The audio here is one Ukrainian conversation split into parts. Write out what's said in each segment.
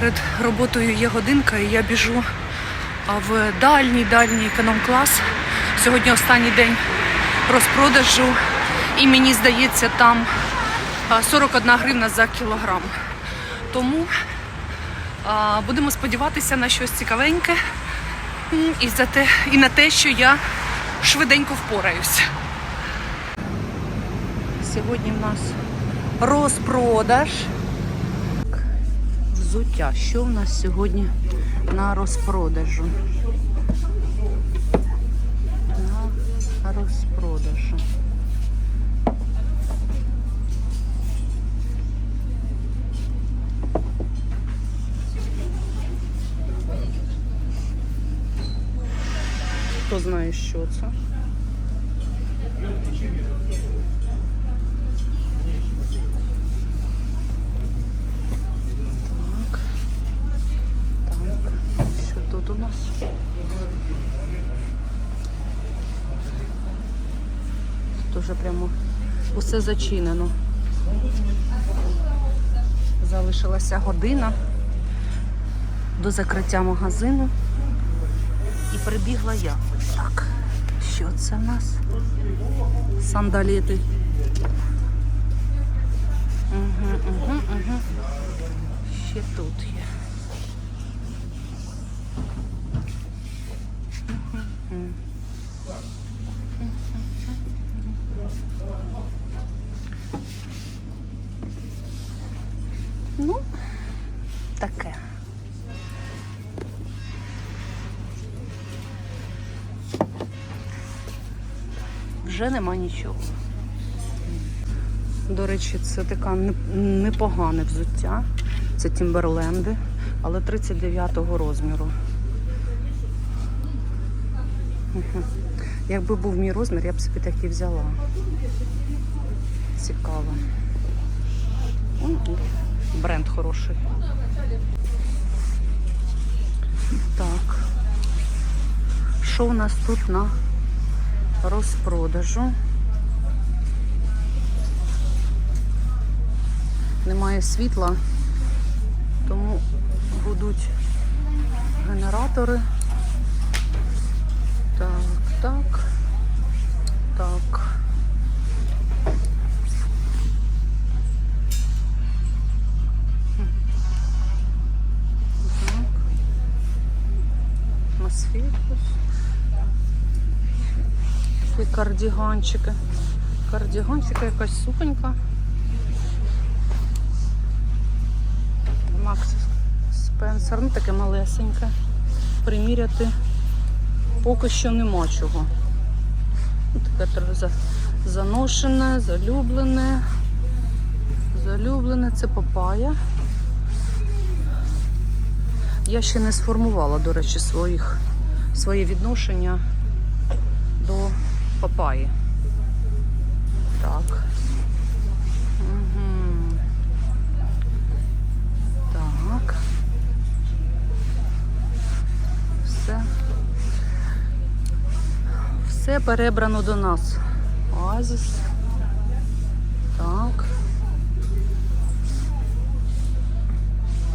Перед роботою є годинка, і я біжу в дальній дальній економ-клас. Сьогодні останній день розпродажу, і мені здається, там 41 гривна за кілограм. Тому будемо сподіватися на щось цікавеньке і, за те, і на те, що я швиденько впораюсь. Сьогодні в нас розпродаж. Взуття. Що в нас сьогодні на розпродажу? На розпродажу. Хто знає, що це? Так. Так. Що тут у нас? Тут прямо усе зачинено. Залишилася година до закриття магазину. І прибігла я. Так, що це в нас? Сандалети. Угу, угу, угу. Ще тут є. Мгм. Ну, Вже нема нічого. До речі, це така непогане взуття. Це Тімберленди, але 39-го розміру. Якби був мій розмір, я б собі такі взяла. Цікаво. Бренд хороший. Так. Що у нас тут на розпродажу? Немає світла, тому будуть генератори. Так, так, так. Так. Мосфетус. Такі кардіганчики. Кардіганчика якась суконька. Макс Спенсер, ну таке малесеньке. Приміряти поки що нема чого. Ну, Таке трохи заношене, залюблене. Залюблене, це папая. Я ще не сформувала, до речі, своїх, своє відношення папаї. Так. Все. Все перебрано до нас. Оазис. Так.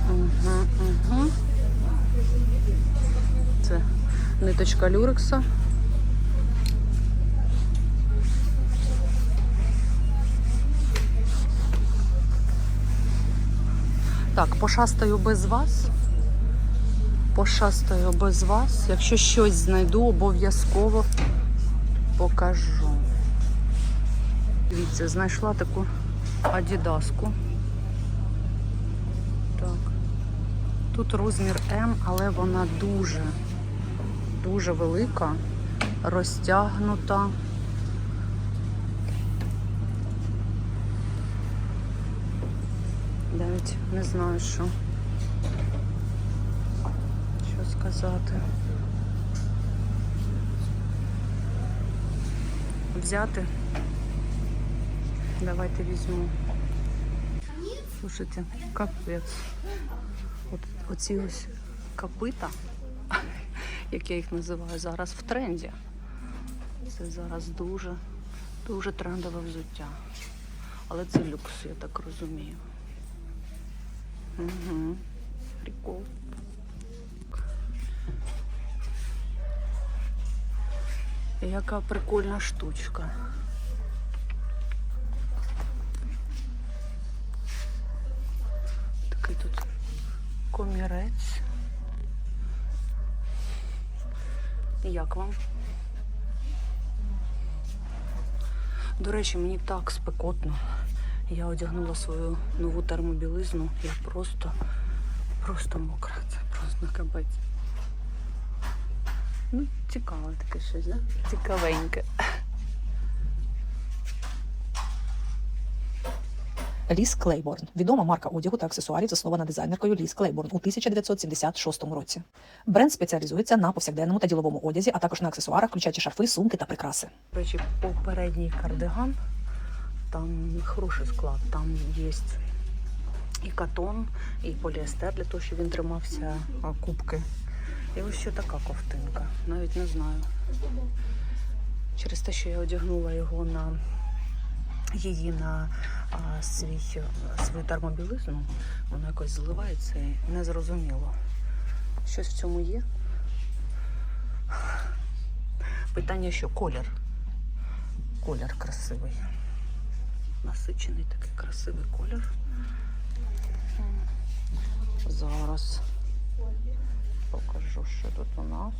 Угу, угу. Це ниточка люрекса. Так, пошастаю без вас. Пошастаю без вас. Якщо щось знайду, обов'язково покажу. Дивіться, знайшла таку адідаску. Так. Тут розмір М, але вона дуже, дуже велика, розтягнута. Навіть не знаю, що. Що сказати. Взяти. Давайте візьму. Слушайте, капець. От, оці ось копита, як я їх називаю, зараз в тренді. Це зараз дуже, дуже трендове взуття. Але це люкс, я так розумію. Угу. Прикол. Яка прикольна штучка. Такий тут комірець. Як вам? До речі, мені так спекотно. Я одягнула свою нову термобілизну. Я просто, просто мокра. Це просто капець. Ну, цікаве таке щось, да? Цікавеньке. Ліс Клейборн відома марка одягу та аксесуарів, заснована дизайнеркою Ліс Клейборн у 1976 році. Бренд спеціалізується на повсякденному та діловому одязі, а також на аксесуарах, включаючи шарфи, сумки та прикраси. До речі, попередній кардиган, там хороший склад, там є і катон, і поліестер для того, щоб він тримався кубки. І ось ще така ковтинка. Навіть не знаю. Через те, що я одягнула його на її на а, свій, свою термобілизну, воно якось зливається і незрозуміло. Щось в цьому є. Питання, що колір. Колір красивий. Насичений такий красивий колір. Зараз покажу, що тут у нас.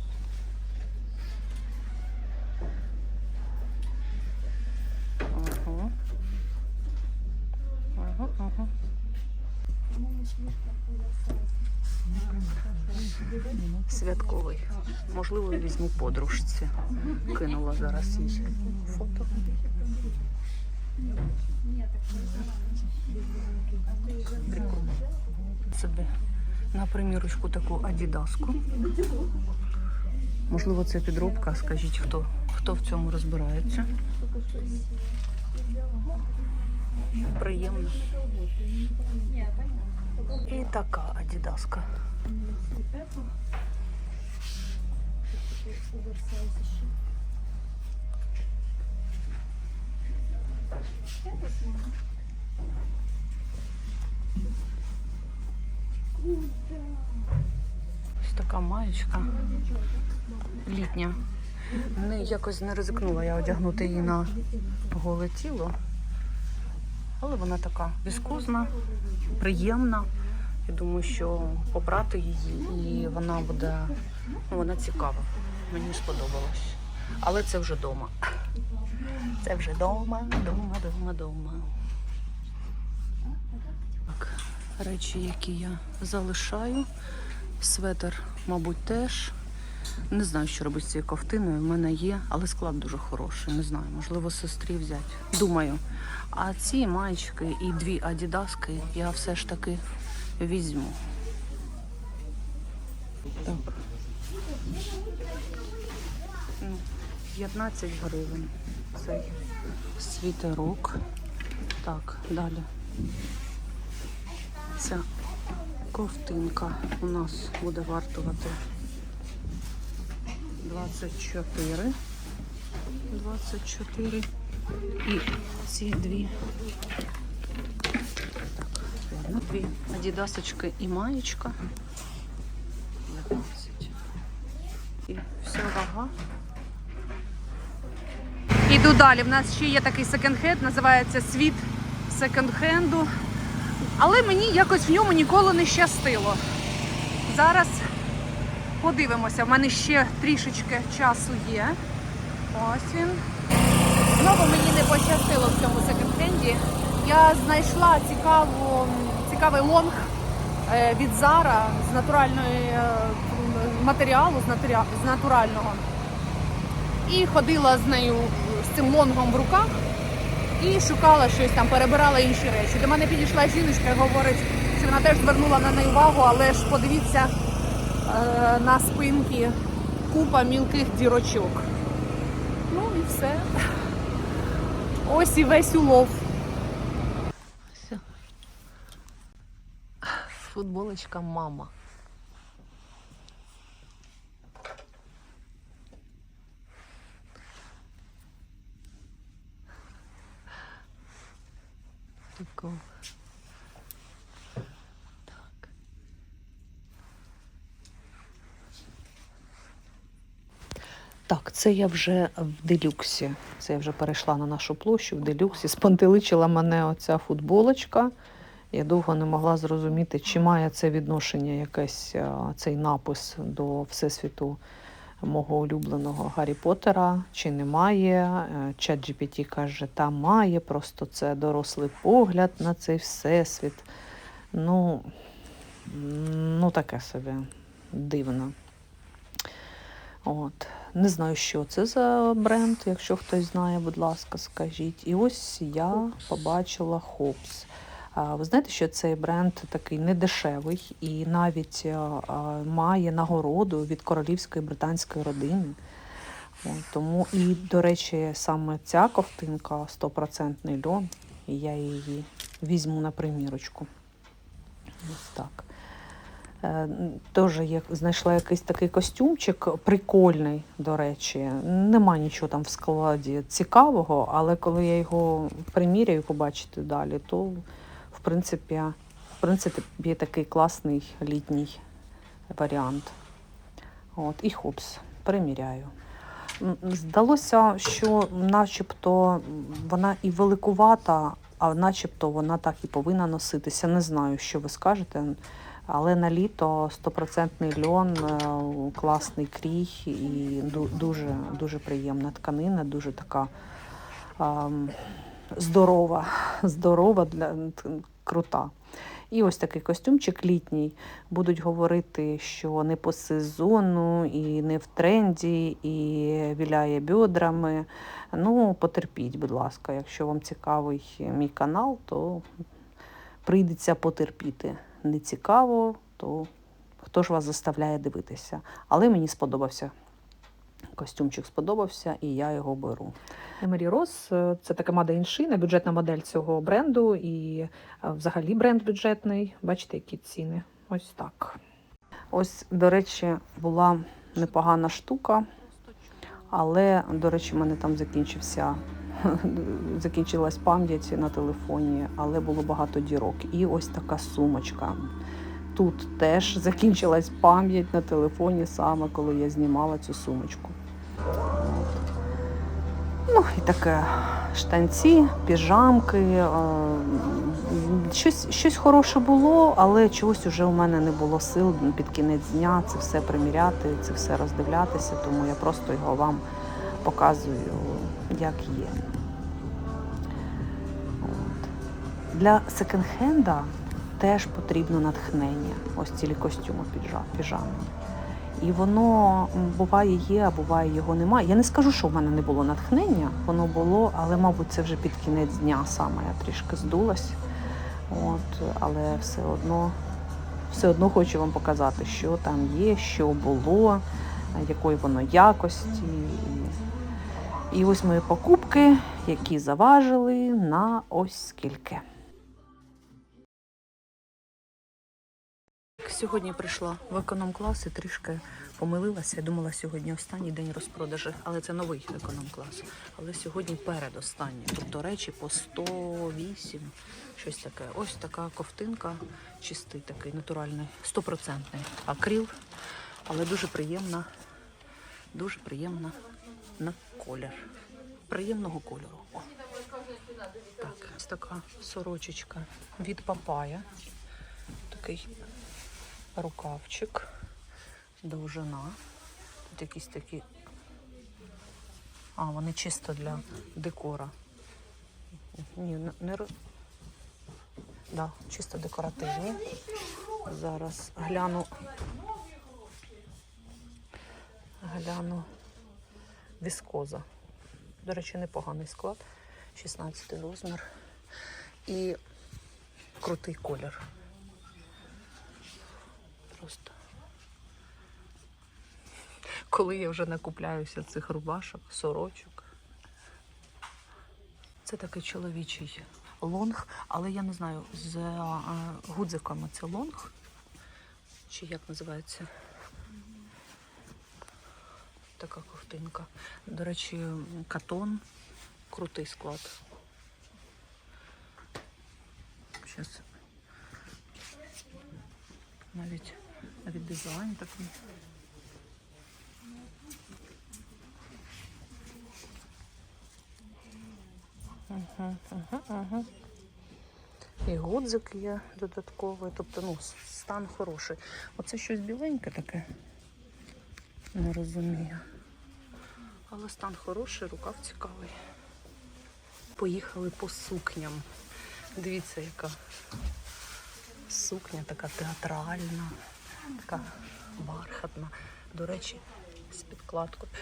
Святковий. Можливо, візьму подружці. Кинула зараз їй фото. Прикольно. Собі на примірочку таку адідаску. Можливо, це підробка. Скажіть, хто, хто в цьому розбирається. Приємно. І така адідаска. Ось така маєчка літня. Не, якось не ризикнула я одягнути її на голе тіло. Але вона така віскозна, приємна. Я думаю, що попрати її і вона буде, ну, вона цікава. Мені сподобалось. Але це вже вдома. Це вже вдома, дома, дома, дома. Так, речі, які я залишаю. Светер, мабуть, теж. Не знаю, що робити з цією ковтиною. У мене є, але склад дуже хороший. Не знаю, можливо, сестрі взяти. Думаю. А ці маєчки і дві адідаски я все ж таки візьму. Так. Ну, 15 гривень. Цей світерок. Так, далі. Ковтинка у нас буде вартувати 24. 24. І ці дві. Так, ладно, дві адідасочки і маєчка. 19. І вся вага. Іду далі. В нас ще є такий секонд-хенд, називається Світ секонд-хенду. Але мені якось в ньому ніколи не щастило. Зараз подивимося. В мене ще трішечки часу є. Ось він. Знову мені не пощастило в цьому секонд-хенді. Я знайшла цікаву, цікавий лонг е, від Зара з натуральної е, матеріалу, з, натурального. І ходила з нею з цим лонгом в руках і шукала щось там, перебирала інші речі. До мене підійшла жіночка і говорить, що вона теж звернула на неї увагу, але ж подивіться е, на спинки купа мілких дірочок. Ну і все. Ось і весь улов. Футболочка мама. цікаво. Так. так, це я вже в делюксі. Це я вже перейшла на нашу площу в делюксі. Спонтеличила мене оця футболочка. Я довго не могла зрозуміти, чи має це відношення якесь цей напис до Всесвіту мого улюбленого Гаррі Поттера, чи немає. Чат GPT каже, та має, просто це дорослий погляд на цей всесвіт. Ну, ну таке собі дивно. От. Не знаю, що це за бренд. Якщо хтось знає, будь ласка, скажіть. І ось я побачила Хопс. Ви знаєте, що цей бренд такий недешевий і навіть а, а, має нагороду від королівської британської родини. Тому і, до речі, саме ця ковтинка 100% льон, я її візьму на примірочку. Ось так. Е, Теж я знайшла якийсь такий костюмчик, прикольний, до речі. Нема нічого там в складі цікавого, але коли я його приміряю побачити далі, то принципі, в принципі є такий класний літній варіант. От, і хопс, приміряю. Здалося, що начебто вона і великувата, а начебто вона так і повинна носитися. Не знаю, що ви скажете. Але на літо стопроцентний льон, е, класний крій і дуже, дуже приємна тканина, дуже така здорова, здорова для крута. І ось такий костюмчик літній. Будуть говорити, що не по сезону, і не в тренді, і віляє бедрами. Ну, потерпіть, будь ласка, якщо вам цікавий мій канал, то прийдеться потерпіти. Не цікаво, то хто ж вас заставляє дивитися? Але мені сподобався. Костюмчик сподобався, і я його беру. Емері Рос е, це така мада іншина, бюджетна модель цього бренду, і е, взагалі бренд бюджетний. Бачите, які ціни. Ось так. Ось, до речі, була непогана штука, але, до речі, в мене там закінчився. Закінчилась пам'ять на телефоні, але було багато дірок. І ось така сумочка. Тут теж закінчилась пам'ять на телефоні саме коли я знімала цю сумочку. Ну і таке штанці, піжамки. е, Щось, щось хороше було, але чогось уже у мене не було сил під кінець дня це все приміряти, це все роздивлятися, тому я просто його вам показую, як є. От. Для секонд-хенда теж потрібно натхнення, ось цілі костюми піжами. І воно буває є, а буває його немає. Я не скажу, що в мене не було натхнення, воно було, але, мабуть, це вже під кінець дня саме я трішки здулась. От, але все одно, все одно хочу вам показати, що там є, що було, якої воно якості. І, і ось мої покупки, які заважили на ось скільки. Сьогодні прийшла в економ-клас і трішки помилилася. Я думала, сьогодні останній день розпродажі, але це новий економ-клас. Але сьогодні передостанній. Тобто речі по 108, щось таке. Ось така ковтинка, чистий такий, натуральний, стопроцентний акрил, але дуже приємна, дуже приємна на колір. Приємного кольору. О. Так, ось така сорочечка від папая. Такий рукавчик, довжина. Тут якісь такі. А, вони чисто для декора. Ні, не, да, чисто декоративні. Зараз гляну. Гляну віскоза. До речі, непоганий склад. 16 розмір. І крутий колір. Просто. Коли я вже накупляюся цих рубашок, сорочок. Це такий чоловічий лонг, але я не знаю, з а, гудзиками це лонг. Чи як називається? Така ковтинка. До речі, катон, крутий склад. Зараз навіть навіть дизайн такий. Ага, ага, ага. І гудзик є додатковий, тобто ну, стан хороший. Оце щось біленьке таке. Не розумію. Але стан хороший, рукав цікавий. Поїхали по сукням. Дивіться, яка сукня така театральна така бархатна. До речі, з підкладкою.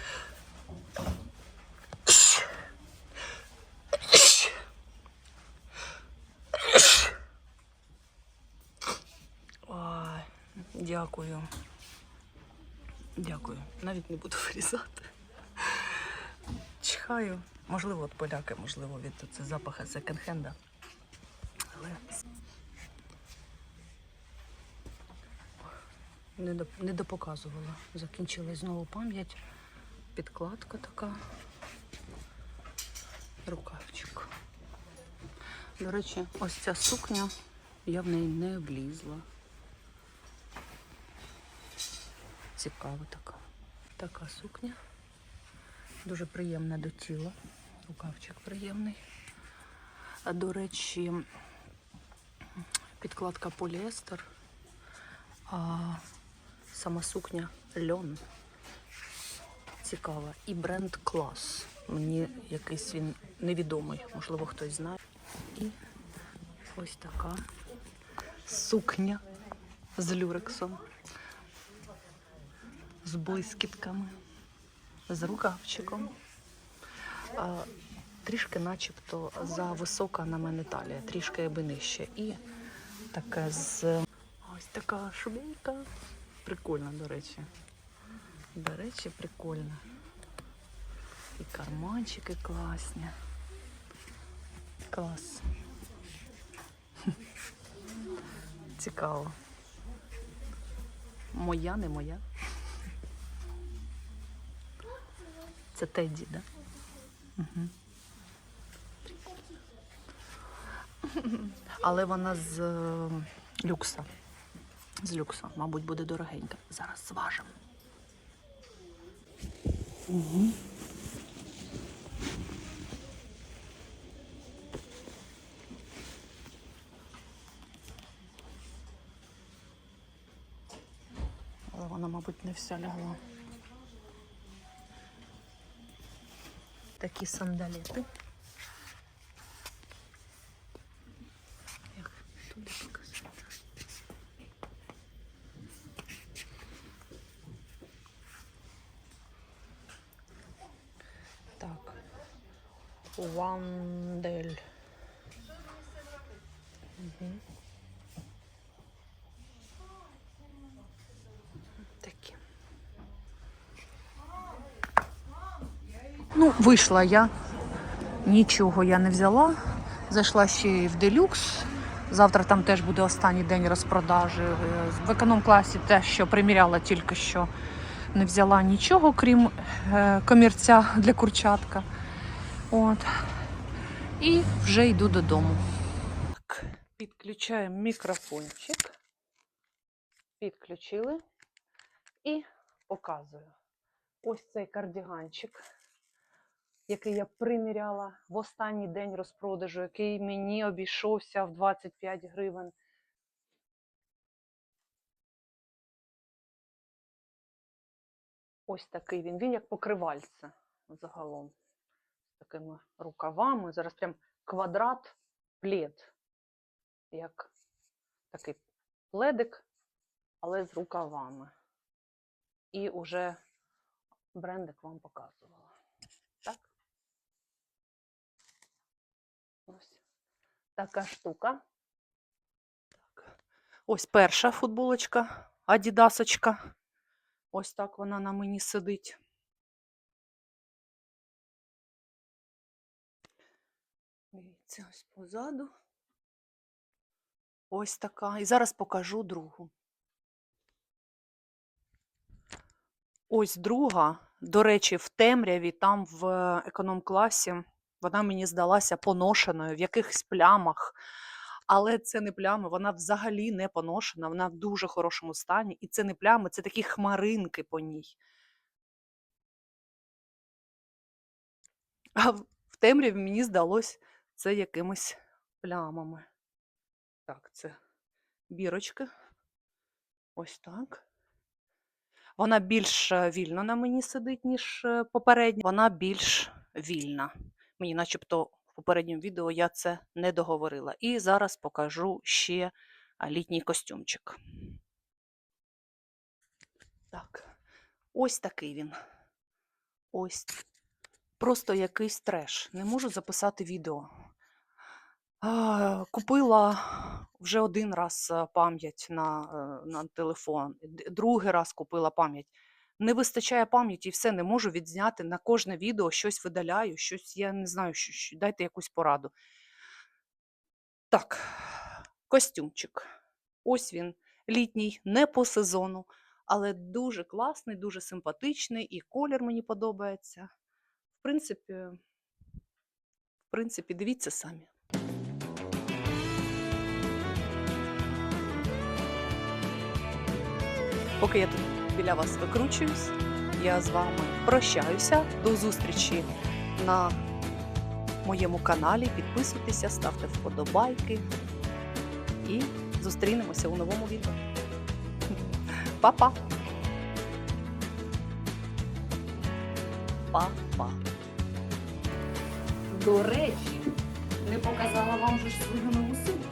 Дякую. Дякую. Навіть не буду вирізати. Чхаю. Можливо, от поляки, можливо, від це запаха секонд-хенда. Але не, допоказувала. Закінчилась знову пам'ять. Підкладка така. Рукавчик. До речі, ось ця сукня, я в неї не облізла. Цікава така. Така сукня. Дуже приємна до тіла. Рукавчик приємний. А, До речі, підкладка поліестер, а сама сукня льон. Цікава. І бренд клас. Мені якийсь він невідомий, можливо, хтось знає. І ось така сукня з люрексом, з блискітками, з рукавчиком. А, трішки начебто за висока на мене талія, трішки аби нижче. І таке з ось така шубейка. Прикольна, до речі. До речі, прикольна. І карманчики класні. Клас. Цікаво. Моя, не моя. Це Тедді, да? Угу. Але вона з е, люкса. З люкса, мабуть, буде дорогенька. Зараз зважимо. Угу. Але вона, мабуть, не вся лягла. Такі сандалети. Вандель. Угу. Такі. Ну, вийшла я. Нічого я не взяла. Зайшла ще й в делюкс. Завтра там теж буде останній день розпродажі. В економ-класі те, що приміряла тільки що не взяла нічого, крім е, комірця для курчатка. От. І вже йду додому. Так, підключаємо мікрофончик. Підключили і показую. Ось цей кардіганчик, який я приміряла в останній день розпродажу, який мені обійшовся в 25 гривень. Ось такий він. Він як покривальце загалом. Такими рукавами. Зараз прям квадрат плед. Як такий пледик, але з рукавами. І уже брендик вам показувала. Так? Ось така штука. Так. Ось перша футболочка, адідасочка. Ось так вона на мені сидить. Дивіться, ось позаду. Ось така. І зараз покажу другу. Ось друга. До речі, в темряві, там в економ-класі, вона мені здалася поношеною, в якихось плямах. Але це не плями, вона взагалі не поношена, вона в дуже хорошому стані. І це не плями, це такі хмаринки по ній. А в темряві мені здалось, це якимись плямами. Так, це бірочки. Ось так. Вона більш е, вільно на мені сидить, ніж е, попередня. Вона більш вільна. Мені начебто в попередньому відео я це не договорила. І зараз покажу ще літній костюмчик. Так, ось такий він. Ось. Просто якийсь треш. Не можу записати відео. Купила вже один раз пам'ять на, е, на телефон, другий раз купила пам'ять. Не вистачає пам'яті і все, не можу відзняти на кожне відео, щось видаляю, щось я не знаю, що, що- дайте якусь пораду. Так, костюмчик. Ось він, літній, не по сезону, але дуже класний, дуже симпатичний, і колір мені подобається. В принципі, в принципі, дивіться самі. Поки я тут біля вас викручуюсь, я з вами прощаюся. До зустрічі на моєму каналі. Підписуйтеся, ставте вподобайки і зустрінемося у новому відео. Па-па! Па-па! До речі, не показала вам же ж свою нову сумочку.